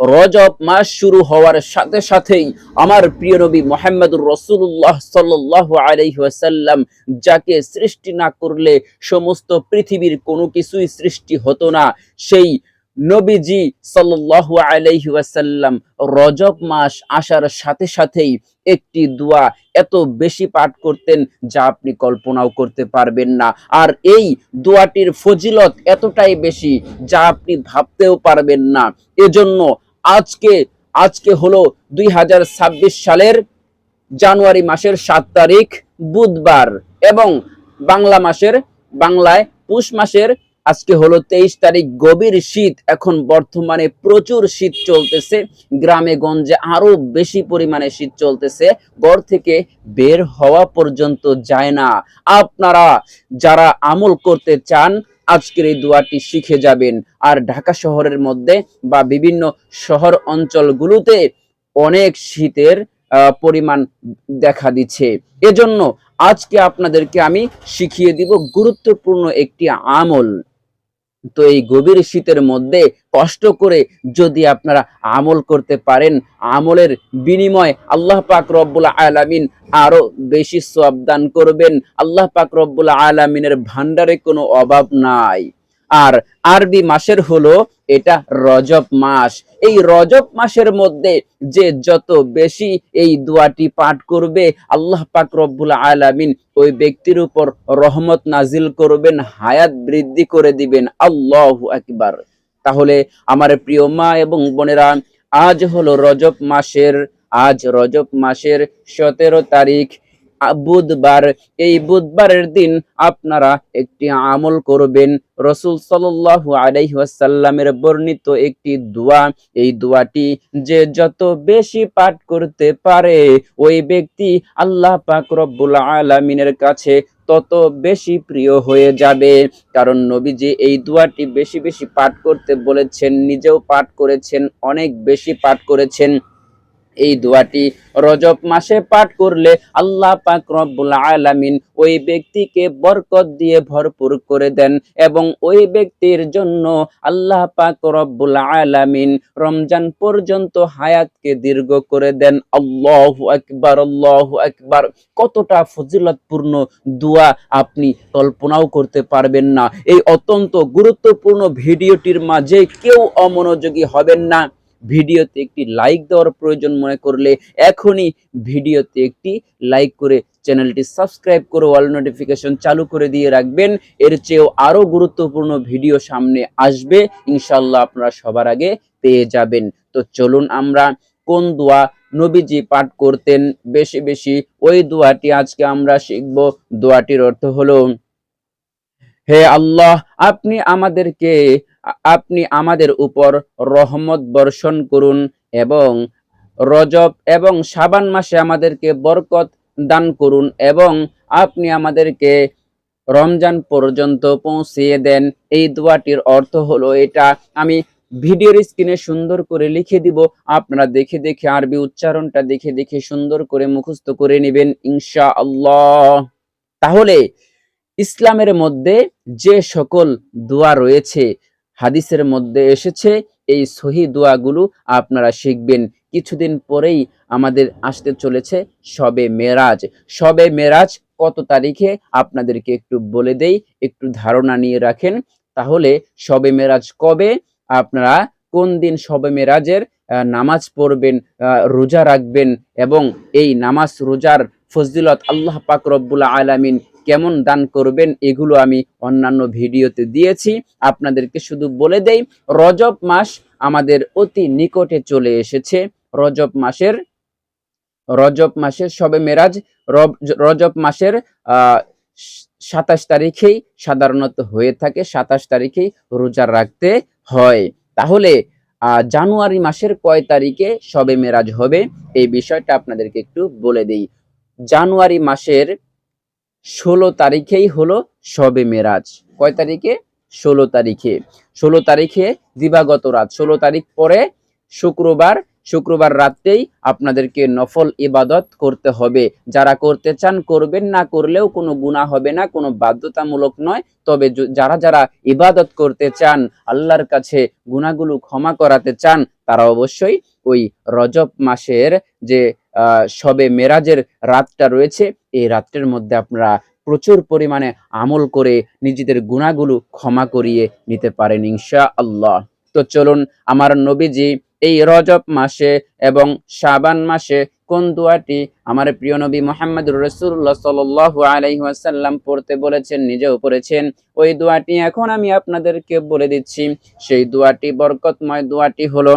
রজব মাস শুরু হওয়ার সাথে সাথেই আমার প্রিয় নবী মোহাম্মদুর রসুল্লাহ সাল্লাহ আলাইসাল্লাম যাকে সৃষ্টি না করলে সমস্ত পৃথিবীর কোনো কিছুই সৃষ্টি হতো না, সেই নবীজি সাল্লাল্লাহু আলাইহি রজব মাস আসার সাথে সাথেই একটি দোয়া এত বেশি পাঠ করতেন যা আপনি কল্পনাও করতে পারবেন না। আর এই দোয়াটির ফজিলত এতটাই বেশি যা আপনি ভাবতেও পারবেন না। এজন্য আজকে আজকে হলো দুই হাজার ছাব্বিশ সালের জানুয়ারি মাসের সাত তারিখ, বুধবার। এবং বাংলা মাসের, বাংলায় পুষ মাসের আজকে হলো তেইশ তারিখ গভীর শীত। এখন বর্তমানে প্রচুর শীত চলতেছে। গ্রামে গঞ্জে আরও বেশি পরিমাণে শীত চলতেছে। ঘর থেকে বের হওয়া পর্যন্ত যায় না। আপনারা যারা আমল করতে চান আজকের এই দোয়াটি শিখে যাবেন। আর ঢাকা শহরের মধ্যে বা বিভিন্ন শহর অঞ্চলগুলোতে অনেক শীতের পরিমাণ দেখা দিচ্ছে। এজন্য আজকে আপনাদেরকে আমি শিখিয়ে দিব গুরুত্বপূর্ণ একটি আমল। তো এই গভীর শীতের মধ্যে কষ্ট করে যদি আপনারা আমল করতে পারেন, আমলের বিনিময় আল্লাহ পাক রব্বুল আলামিন আরও বেশি দান করবেন। আল্লাহ পাক রব্বুল আলামিনের ভান্ডারে কোনো অভাব নাই। আর আরবি মাসের হলো এটা রজব মাস। এই রজব মাসের মধ্যে যে যত বেশি এই দোয়াটি পাঠ করবে, আল্লাহ পাক রব্বুল আলামিন ওই ব্যক্তির উপর রহমত নাজিল করবেন, হায়াত বৃদ্ধি করে দিবেন। আল্লাহ আকবার। তাহলে আমার প্রিয় মা এবং বোনেরা, আজ হলো রজব মাসের, আজ রজব মাসের সতেরো তারিখ। বুধবার, এই বুধবারের দিন আপনারা একটি আমল করবেন। রসুল সাল্লাল্লাহু আলাইহি ওয়াসাল্লামের বর্ণিত একটি দোয়া, এই দোয়াটি যে যত বেশি পাঠ করতে পারে, ওই ব্যক্তি আল্লাহ পাক রব্বুল আলামিনের কাছে তত বেশি প্রিয় হয়ে যাবে। কারণ নবীজি এই দোয়াটি বেশি বেশি পাঠ করতে বলেছেন, নিজেও পাঠ করেছেন, অনেক বেশি পাঠ করেছেন। এই দোয়াটি রজব মাসে পাঠ করলে আল্লাহ পাক রব্বুল আলামিন ওই ব্যক্তিকে বরকত দিয়ে ভরপুর করে দেন এবং ওই ব্যক্তির জন্য আল্লাহ পাক রব্বুল আলামিন রমজান পর্যন্ত হায়াতকে দীর্ঘ করে দেন। আল্লাহু আকবার আল্লাহু আকবার। কতটা ফজিলতপূর্ণ দোয়া আপনি কল্পনাও করতে পারবেন না। এই অত্যন্ত গুরুত্বপূর্ণ ভিডিওটির মাঝে কেউ অমনোযোগী হবেন না। ভিডিওতে একটি লাইক দেওয়ার প্রয়োজন মনে করলে এখনই ভিডিওতে একটি লাইক করে চ্যানেলটি সাবস্ক্রাইব করে অল নোটিফিকেশন চালু করে দিয়ে রাখবেন। এর চেয়েও আরও গুরুত্বপূর্ণ ভিডিও সামনে আসবে। ইনশাল্লাহ আপনারা সবার আগে পেয়ে যাবেন। তো চলুন আমরা কোন দোয়া নবীজি পাঠ করতেন বেশি বেশি। ওই দোয়াটি আজকে আমরা শিখব। দোয়াটির অর্থ হলো, হে আল্লাহ, আপনি আমাদেরকে আপনি আমাদের উপর রহমত বর্ষণ করুন এবং রজব এবং সাবান মাসে আমাদেরকে বরকত দান করুন এবং আপনি আমাদেরকে রমজান পর্যন্ত পৌঁছিয়ে দেন। এই দোয়াটির অর্থ হলো এটা। আমি ভিডিওর স্ক্রিনে সুন্দর করে লিখে দিব। আপনারা দেখে দেখে আরবি উচ্চারণটা দেখে দেখে সুন্দর করে মুখস্থ করে নেবেন ইনশা আল্লাহ তাহলে ইসলামের মধ্যে যে সকল দোয়া রয়েছে হাদিসের মধ্যে এসেছে, এই সহি দোয়াগুলো আপনারা শিখবেন। কিছুদিন পরেই আমাদের আসতে চলেছে সবে মেরাজ। সবে মেরাজ কত তারিখে? আপনাদেরকে একটু বলে দেই, একটু ধারণা নিয়ে রাখেন। তাহলে সবে মেরাজ কবে? আপনারা কোন দিন সবে মেরাজের নামাজ পড়বেন রোজা রাখবেন এবং এই নামাজ রোজার ফজিলত আল্লাহ পাক রব্বুল আলামিন কেমন দান করবেন এগুলো আমি অন্যান্য ভিডিওতে দিয়েছি। আপনাদেরকে শুধু বলে দেই, রজব মাস আমাদের অতি নিকটে চলে এসেছে। রজব মাসের রজব মাসের সবে মেরাজ রজব মাসের সাতাশ তারিখেই সাধারণত হয়ে থাকে, সাতাশ তারিখেই রোজা রাখতে হয়। তাহলে জানুয়ারি মাসের কয় তারিখে সবে মেরাজ হবে? এই বিষয়টা আপনাদেরকে একটু বলে দেই। জানুয়ারি মাসের ষোলো তারিখেই হলো সবে মেরাজ। কয় তারিখে? ষোলো তারিখে। ষোলো তারিখে দিবাগত রাত। ষোলো তারিখ পরে শুক্রবার শুক্রবার রাতেই আপনাদেরকে নফল ইবাদত করতে হবে। যারা করতে চান করবেন, না করলেও কোনো গুনাহ হবে না, কোনো বাধ্যতামূলক নয়। তবে যারা যারা ইবাদত করতে চান, আল্লাহর কাছে গুনাহগুলো ক্ষমা করাতে চান, তারা অবশ্যই ওই রজব মাসের যে শবে মেরাজের রাতটা রয়েছে, এই রাতটার মধ্যে আপনারা প্রচুর পরিমাণে আমল করে নিজেদের গুণাগুলো ক্ষমা করিয়ে নিতে পারেন ইনশা আল্লাহ তো চলুন আমার নবীজি এই রজব মাসে এবং শাবান মাসে কোন দোয়াটি আমার প্রিয় নবী মোহাম্মদ রসুল্লাহ সাল্লাল্লাহু আলাইহি ওয়াসাল্লাম পড়তে বলেছেন, নিজেও পড়েছেন, ওই দোয়াটি এখন আমি আপনাদেরকে বলে দিচ্ছি। সেই দোয়াটি বরকতময় দোয়াটি হলো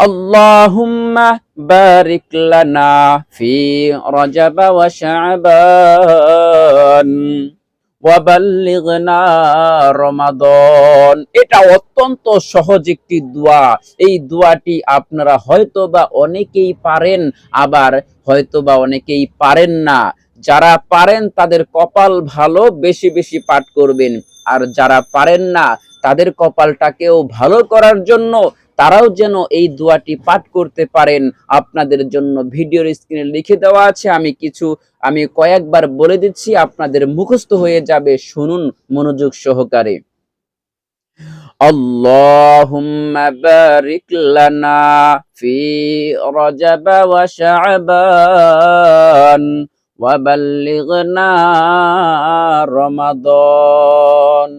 আল্লাহুম্মা বারিক লানা ফি রজব ওয়া শাবান ওয়া এটা অত্যন্ত সহজ একটি দোয়া। এই দোয়াটি আপনারা হয়তো বা অনেকেই পারেন, আবার হয়তো বা অনেকেই পারেন না। যারা পারেন, তাদের কপাল ভালো, বেশি বেশি পাঠ করবেন। আর যারা পারেন না, তাদের কপালটাকেও ভালো করার জন্য তারাও যেন এই দোয়াটি পাঠ করতে পারেন আপনাদের জন্য ভিডিওর স্ক্রিনে লিখে দেওয়া আছে আমি কিছু আমি কয়েকবার বলে দিচ্ছি আপনাদের মুখস্থ হয়ে যাবে শুনুন মনোযোগ সহকারে اللهم بارك لنا في رجب وشعبان وبلغنا رمضان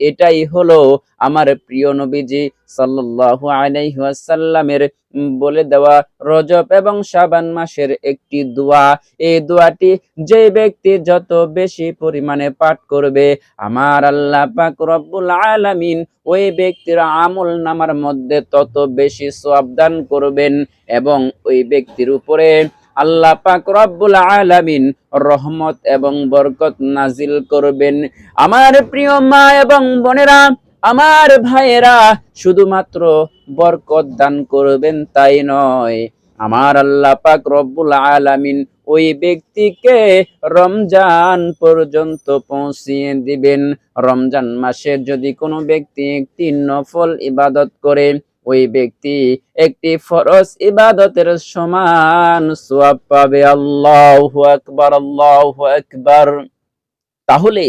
এটাই হলো আমার প্রিয় নবীজি ওয়াসাল্লামের উম, বলে দেওয়া রজব এবং শাবান মাসের একটি দোয়া। এই দোয়াটি যে ব্যক্তি যত বেশি পরিমাণে পাঠ করবে আমার আল্লাহ পাক রব্বুল আলামিন ওই ব্যক্তির আমল নামার মধ্যে তত বেশি সওয়াব দান করবেন এবং ওই ব্যক্তির উপরে আল্লাহ পাক রব্বুল আলামিন রহমত এবং বরকত নাজিল করবেন। আমার প্রিয় মা এবং বোনেরা, আমার ভাইয়েরা, শুধুমাত্র বরকত দান করবেন তাই নয়। আমার আল্লাহ পাক রব্বুল আলামিন ওই ব্যক্তিকে রমজান পর্যন্ত পৌঁছিয়ে দিবেন। রমজান মাসে যদি কোনো ব্যক্তি একটি নফল ইবাদত করে ওই ব্যক্তি একটি ফরজ ইবাদতের সমান সোয়াব পাবে। আল্লাহ আকবর আল্লাহ আকবর। তাহলে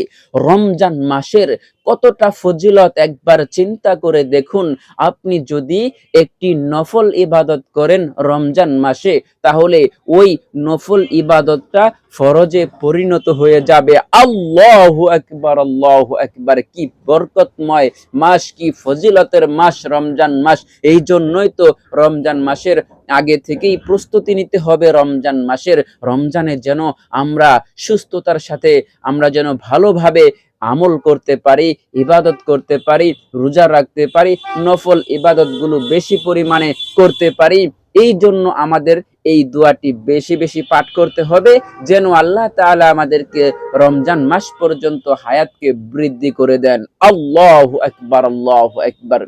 রমজান মাসের কতটা ফজিলত একবার চিন্তা করে দেখুন। আপনি যদি একটি নফল ইবাদত করেন রমজান মাসে, তাহলে ওই নফল ইবাদতটা ফরজে পরিণত হয়ে যাবে। আল্লাহু আকবার আল্লাহু আকবার। কি বরকতময় মাস, কি ফজিলতের মাস রমজান মাস। এই জন্যই তো রমজান মাসের আগে থেকেই প্রস্তুতি নিতে হবে রমজান মাসের। রমজানে যেন আমরা সুস্থতার সাথে, আমরা যেন ভালোভাবে আমল করতে পারি, ইবাদত করতে পারি, রোজা রাখতে পারি, নফল ইবাদতগুলো বেশি পরিমাণে করতে পারি, এই জন্য আমাদের এই দোয়াটি বেশি বেশি পাঠ করতে হবে, যেন আল্লাহ তাআলা আমাদেরকে রমজান মাস পর্যন্ত হায়াতকে বৃদ্ধি করে দেন। আল্লাহু একবার আল্লাহু একবার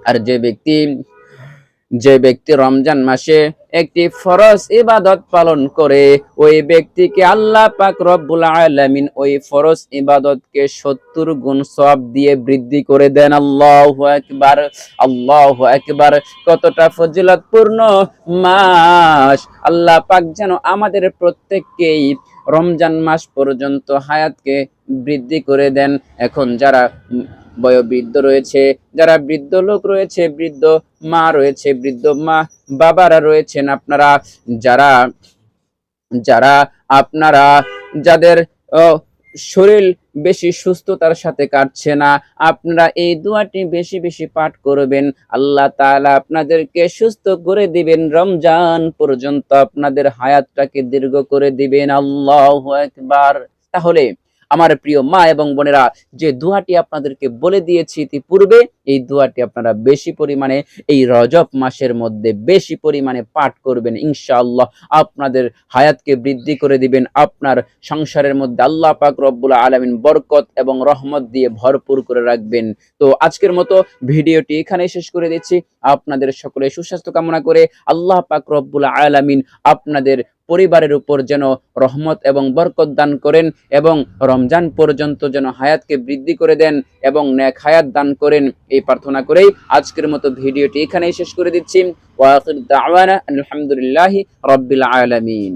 আর যে ব্যক্তি যে ব্যক্তি রমজান মাসে একটি ফরজ ইবাদত পালন করে, ওই ব্যক্তিকে আল্লাহ পাক রব্বুল আলামিন ওই ফরজ ইবাদতকে 70 গুণ সওয়াব দিয়ে বৃদ্ধি করে দেন। আল্লাহু আকবার আল্লাহু আকবার। কতটা ফজিলতপূর্ণ মাস! আল্লাহ পাক যেন আমাদের প্রত্যেককেই রমজান মাস পর্যন্ত হায়াতকে বৃদ্ধি করে দেন। এখন যারা বয়োবৃদ্ধ রয়েছে, যারা বৃদ্ধ লোক রয়েছে, বৃদ্ধ মা রয়েছে, বৃদ্ধ মা বাবারা রয়েছেন আপনারা, যারা যারা আপনারা যাদের শরীর বেশি সুস্থতার সাথে কাটছে না, আপনারা এই দোয়াটি বেশি বেশি পাঠ করবেন, আল্লাহ তাআলা আপনাদেরকে সুস্থ করে দিবেন, রমজান পর্যন্ত আপনাদের হায়াতটাকে দীর্ঘ করে দিবেন, আল্লাহ একবার তাহলে আমার প্রিয় মা এবং বোনেরা, যে দোয়াটি আপনাদেরকে বলে দিয়েছি ইতিপূর্বে, এই দোয়াটি আপনারা বেশি পরিমাণে এই রজব মাসের মধ্যে বেশি পরিমাণে পাঠ করবেন, ইনশাআল্লাহ। আপনাদের হায়াতকে বৃদ্ধি করে দিবেন, আপনার সংসারের মধ্যে আল্লাহ পাক রব্বুল আলামিন বরকত এবং রহমত দিয়ে ভরপুর করে রাখবেন। তো আজকের মতো ভিডিওটি এখানে শেষ করে দিচ্ছি। আপনাদের সকলে সুস্বাস্থ্য কামনা করে আল্লাহ পাক রব্বুল আলামিন আপনাদের পরিবারের উপর যেন রহমত এবং বরকত দান করেন এবং রমজান পর্যন্ত যেন হায়াতকে বৃদ্ধি করে দেন এবং ন্যাক হায়াত দান করেন, এই প্রার্থনা করেই আজকের মতো ভিডিওটি এখানেই শেষ করে দিচ্ছি। আলহামদুলিল্লাহ রাব্বিল আলামিন।